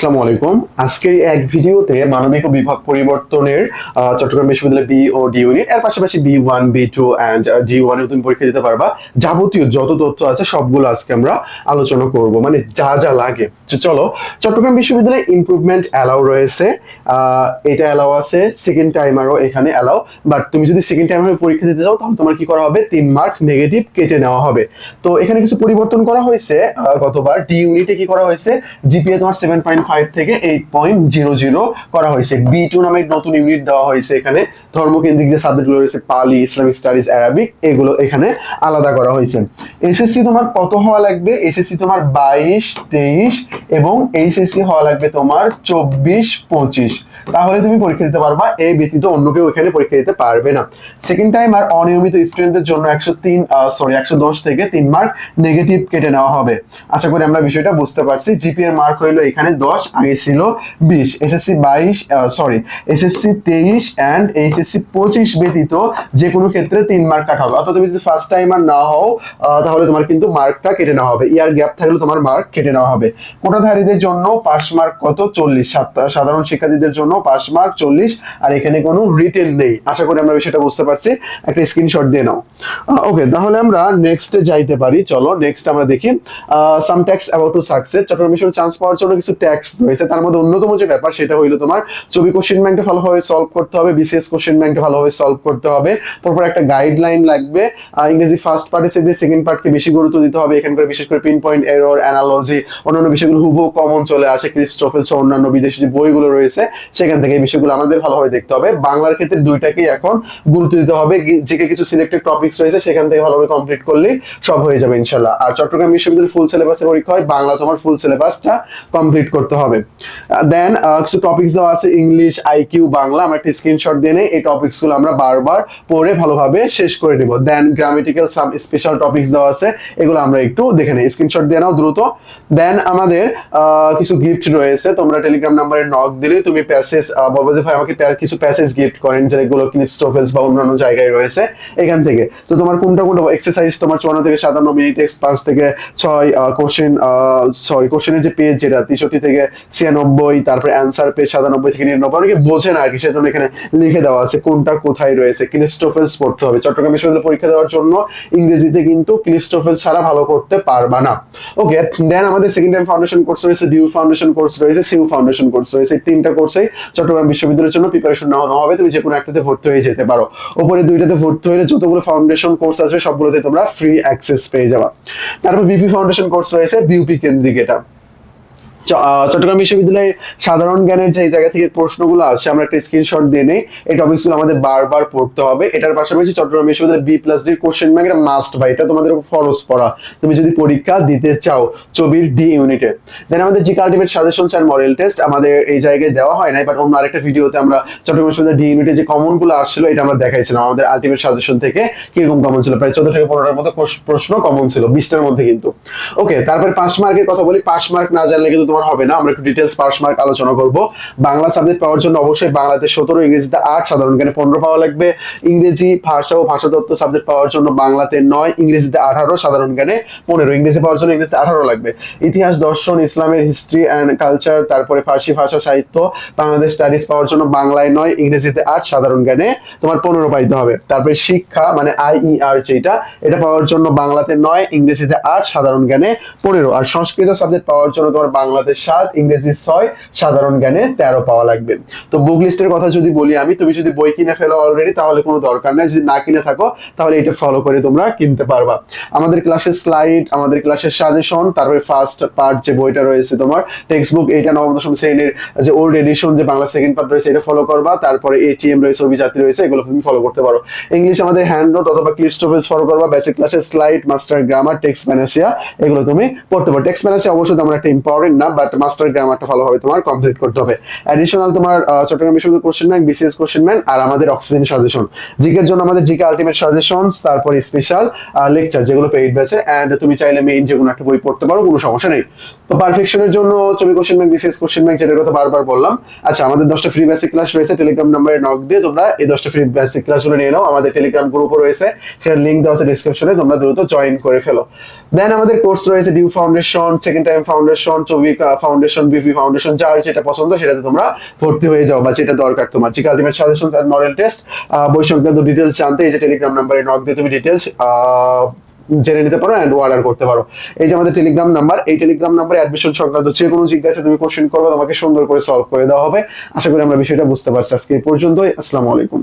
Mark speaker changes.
Speaker 1: আসসালামু আলাইকুম। আজকের এক ভিডিওতে মানবিক বিভাগ পরিবর্তনের চট্টগ্রাম বিশ্ববিদ্যালয় বি ও ডি ইউনিট এর পাশাপাশি B one B two and G ওয়ানে তুমি পরীক্ষা দিতে পারবা। যাবতীয় যত তথ্য আছে সবগুলো আজকে আমরা আলোচনা করব মানে যা যা লাগে। চলো, চট্টগ্রাম বিশ্ববিদ্যালয়ে ইমপ্রুভমেন্ট অ্যালাউ রয়েছে। এটা অ্যালাউ আছে সেকেন্ড টাইমারও এখানে অ্যালাউ বাট তুমি যদি সেকেন্ড টাইমার পরীক্ষা দিতে চাও, তাহলে তোমার কি করা হবে? তিন মার্ক নেগেটিভ কেটে নেওয়া হবে। তো এখানে কিছু পরিবর্তন করা হয়েছে গতবার ডি ইউনিটে কি করা হয়েছে? জিপিএ তোমার সেভেন পয়েন্ট ফাইভ থেকে এইট পয়েন্ট জিরো জিরো করা হয়েছে। বি টু নামে নতুন ইউনিট দেওয়া হয়েছে এখানে। ধর্মকেন্দ্রিক যে সাবজেক্টগুলো রয়েছে পালি ইসলামিক স্টাডিজ অ্যারাবিক এগুলো এখানে আলাদা করা হয়েছে। এসএসসি তোমার কত হওয়া লাগবে? এসএসসি তোমার বাইশ, তেইশ এবং এইচএসসি হওয়া লাগবে তোমার চব্বিশ, পঁচিশ। তাহলে তুমি পরীক্ষা দিতে পারবা এই ব্যতীত অন্য কেউ এখানে পরীক্ষা দিতে পারবে না। সেকেন্ড টাইম আর অনিয়মিত স্টুডেন্টদের জন্য একশো তিন সরি একশো দশ থেকে তিন মার্ক নেগেটিভ কেটে নেওয়া হবে। আশা করি আমরা বিষয়টা বুঝতে পারছি। জিপি এর মার্ক হইল এখানে দশ আগে ছিল বিশ এসএসসি বাইশ সরি এসএসসি তেইশ অ্যান্ড এইচএসসি পঁচিশ ব্যতীত যে কোনো ক্ষেত্রে তিন মার্ক কাটা হবে। অর্থাৎ তুমি যদি ফার্স্ট টাইমার না হও তাহলে তোমার কিন্তু মার্কটা কেটে নেওয়া হবে। ইয়ার গ্যাপ থাকলে তোমার মার্ক কেটে নেওয়া হবে। কোটাধারীদের জন্য পাস মার্ক কত? চল্লিশ। সাধারণ শিক্ষার্থীদের জন্য পাস মার্ক চল্লিশ। আর এখানে কোনো রিটেন নেই। আশা করি আমরা বিষয়টা বুঝতে পারছি। একটা স্ক্রিনশট দিয়ে নাও। ওকে তাহলে আমরা নেক্সটে যাইতে পারি। চলো নেক্সট আমরা দেখি। Some tax about to success Chittagong বিশ্ববিদ্যালয় চান্স পাওয়ার জন্য কিছু ট্যাক্স রয়েছে, তার মধ্যে অন্যতম যে ব্যাপার সেটা হইল তোমার ছবি কোশ্চেন ব্যাংকটা ভালোভাবে সলভ করতে হবে বিসিএস কোশ্চেন ব্যাংকটা ভালোভাবে সলভ করতে হবে, তারপর একটা গাইডলাইন লাগবে ইংরেজি ফার্স্ট পার্টের সাথে সেকেন্ড পার্টকে বেশি গুরুত্ব দিতে হবে এখানকার বিশেষ করে পিন পয়েন্ট এরর অ্যানালজি অন্যান্য বিষয়গুলো হুবহু কমন চলে আসে ক্রিস্টোফেল সহ অন্যান্য বিদেশি যে বইগুলো রয়েছে, সেখান থেকে এই বিষয়গুলো আমাদের ভালোভাবে দেখতে হবে, বাংলার ক্ষেত্রে দুইটাকেই এখন গুরুত্ব দিতে হবে, যে কিছু সিলেক্টেড টপিকস রয়েছে, সেখান থেকে ভালোভাবে কমপ্লিট করলেই সব হয়ে যাবে ইনশাল্লাহ আর চট্টগ্রাম বিশ্ববিদ্যালয়ের ফুল সিলেবাসের পরীক্ষা হয়, বাংলা তোমার ফুল সিলেবাসটা কমপ্লিট করতে হবে। দেন কিছু টপিকস দেওয়া আছে ইংলিশ আইকিউ বাংলা। আমরা একটা স্ক্রিনশট দিয়ে নেই, এই টপিকসগুলো আমরা বারবার পড়ে ভালোভাবে শেষ করে নিব। Then grammatical some special topics দেওয়া আছে, এগুলো আমরা একটু দেখে নেই। স্ক্রিনশট দিয়ে নাও দ্রুত। দেন আমাদের কিছু গিফট রয়েছে। তোমরা টেলিগ্রাম নাম্বারে নক দিলে তুমি প্যাসেজ বলব ভাই আমাকে কিছু প্যাসেজ গিফট করেন, যেগুলো ক্লিপস টোফেলস বা অন্যান্য জায়গায় রয়েছে এখান থেকে। তো তোমার কোনটা কোনটা এক্সারসাইজ তোমার চুয়ান্ন থেকে সাতান্ন মিনিট টেক্সট পাঁচ থেকে ছয় কোশ্চেন সরি কোশ্চেনের যে পেজ যেটা, তেষট্টি থেকে ছিয়ানব্বই, তারপরে অ্যান্সার পেজ সাতানব্বই থেকে নিরানব্বই। অনেকে বোঝে না আর কি, সেজন্য এখানে লিখে দেওয়া আছে কোনটা কোথায় রয়েছে। ক্লিপস্টোফেলস পড়তে হবে। চট্টগ্রাম বিশ্ববিদ্যালয়ে পরীক্ষা দেওয়ার জন্য ইংরেজিতে কিন্তু ক্লিপস্টোফেলস ছাড়া ভালো করতে পারবা না। ওকে দেন আমাদের সেকেন্ড টাইম ফাউন্ডেশন কোর্স রয়েছে ডিউ ফাউন্ডেশন কোর্স রয়েছে সিউ ফাউন্ডেশন কোর্স রয়েছে। এই তিনটা কোর্সেই চট্টগ্রাম বিশ্ববিদ্যালয়ের জন্য প্রিপারেশন নেওয়া হবে। তুমি যে কোনো একটাতে ভর্তি হয়ে যেতে পারো। ওপরে দুইটাতে ভর্তি হলে যতগুলো ফাউন্ডেশন কোর্স আসবে, সবগুলোতে তোমরা ফ্রি অ্যাক্সেস পেয়ে যাবা। তারপর বিপি ফাউন্ডেশন কোর্স রয়েছে বিউপি কেন্দ্রিক এটা। চট্টগ্রাম বিশ্ববিদ্যালয়ে সাধারণ জ্ঞানের যে জায়গা থেকে প্রশ্নগুলো আসছে আমরা একটা স্ক্রিনশট দিয়ে নেই। এই টপিকসগুলো আমাদের বারবার পড়তে হবে। এটার পাশাপাশি চট্টগ্রাম বিশ্ববিদ্যালয় B plus D question bank এটা মাস্ট ভাই এটা তোমাদের ফরজ পড়া। তুমি যদি পরীক্ষা দিতে চাও ছবির ডি ইউনিটে দেন আমাদের G ultimate suggestions and model test আমাদের এই জায়গায় দেওয়া হয় নাই বাট অন্য আরেকটা ভিডিওতে আমরা চট্টগ্রাম বিশ্ববিদ্যালয় ডি ইউনিটে যে কমনগুলো আসছিল, এটা আমরা দেখাইছিলাম। আমাদের আলটিমেট সাজেশন থেকে কীরকম কমন ছিল? প্রায় চোদ্দ থেকে পনেরোটার মতো প্রশ্ন কমন ছিল, বিশটার মধ্যে কিন্তু। ওকে তারপরে পাঁচ মার্কের কথা বলি। পাঁচ মার্ক না জানলে কিন্তু তোমার হবে না। আমরা একটু ডিটেলস পাস মার্ক আলোচনা করব। বাংলা সাবজেক্ট পাওয়ার জন্য অবশ্যই বাংলাতে সতেরো, ইংরেজিতে আট, সাধারণ জ্ঞানে পনেরো পাওয়া লাগবে। ইংরেজি, ভাষা ও ভাষাতত্ত্ব সাবজেক্ট পাওয়ার জন্য বাংলাতে নয়, ইংরেজিতে আঠারো, সাধারণ জ্ঞানে পনেরো, ইংরেজি পাওয়ার জন্য ইংরেজিতে আঠারো লাগবে। ইতিহাস, দর্শন, ইসলামের হিস্ট্রি অ্যান্ড কালচার তারপরে ফার্সি ভাষা, সাহিত্য, বাংলাদেশ স্টাডিজ পাওয়ার জন্য বাংলায় নয়, ইংরেজিতে আট, সাধারণ জ্ঞানে তোমার পনেরো পাইতে হবে। তারপরে শিক্ষা মানে আইইআর যেটা এটা পাওয়ার জন্য বাংলাতে নয়, ইংরেজিতে আট, সাধারণ জ্ঞানে পনেরো। আর সংস্কৃত সাবজেক্ট পাওয়ার জন্য তোমার বাংলাতে সাত, ইংরেজি ছয়, সাধারণ জ্ঞানে তেরো পাওয়া লাগবে। তো বুক লিস্টের কথা যদি বলি আমি, তুমি যদি বই কিনে ফেলো অলরেডি তাহলে কোনো দরকার নাই। যদি না কিনে থাকো, তাহলে এটা ফলো করে তোমরা কিনতে পারবা। আমাদের ক্লাসের স্লাইড আমাদের ক্লাসের সাজেশন তারপরে ফার্স্ট পার্ট যে বইটা রয়েছে তোমার টেক্সট বুক এইটা নবম দশম শ্রেণির যে ওল্ড এডিশন যে বাংলা সেকেন্ড পার্ট রয়েছে, এটা ফলো করবা। তারপরে এটিএম রয়েছে অভিযাত্রী রয়েছে, এগুলো তুমি ফলো করতে পারো। ইংলিশ আমাদের হ্যান্ড নোট অথবা ক্লিস্টোভেলস ফলো করবা। বেসিক ক্লাসের স্লাইড মাস্টার গ্রামার টেক্সট ম্যানেশিয়া এগুলো তুমি পড়তে পারো। টেক্সট ম্যানেশিয়া অবশ্যই তেমন একটা ইম্পর্টেন্ট না বাট মাস্টার গ্রামারটা ভালো হবে, তোমার কমপ্লিট করতে হবে। অ্যাডিশনাল তোমার চট্টগ্রাম বিশ্ববিদ্যালয় question bank BCS question bank আর আমাদের অক্সিজেন সাজেশন জিকের জন্য আমাদের জিকে আলটিমেট সাজেশনস তারপর স্পেশাল লেকচার যেগুলো পেইড ব্যাচে এন্ড তুমি চাইলে মেইন যে কোনো একটা বই পড়তে পারো, কোনো সমস্যা নেই। তো পারফেকশনের জন্য ছবি question bank BCS question bank যেটার কথা বারবার বললাম আচ্ছা আমাদের দশটা ফ্রি বেসিক ক্লাস রয়েছে টেলিগ্রাম নাম্বারে নক দিয়ে তোমরা এই দশটা ফ্রি বেসিক ক্লাসগুলো নিয়ে নাও, আমাদের টেলিগ্রাম গ্রুপও রয়েছে, সেটার লিঙ্ক দেওয়া আছে ডিসক্রিপশনে তোমরা দ্রুত জয়েন করে ফেলো। দেন আমাদের কোর্স রয়েছে DU foundation second time foundation চবি ফাউন্ডেশন বিভি ফাউন্ডেশন যার যেটা পছন্দ, সেটাতে তোমরা ভর্তি হয়ে যাও বা যেটা দরকার তোমার। চিকা আলটিমেট সাজেশন আর মডেল টেস্ট বই সংক্রান্ত ডিটেলস জানতে এই যে টেলিগ্রাম নাম্বারে নক দিয়ে তুমি ডিটেলস জেনে নিতে পারো অ্যান্ড অর্ডার করতে পারো। এই যে আমাদের টেলিগ্রাম নাম্বার এই টেলিগ্রাম নাম্বারে অ্যাডমিশন সংক্রান্ত যে কোনো জিজ্ঞাসা তুমি কোশ্চেন করবে, তোমাকে সুন্দর করে সলভ করে দেওয়া হবে। আশা করি আমরা বিষয়টা বুঝতে পারছি। আজকে পর্যন্তই। আসসালামু আলাইকুম।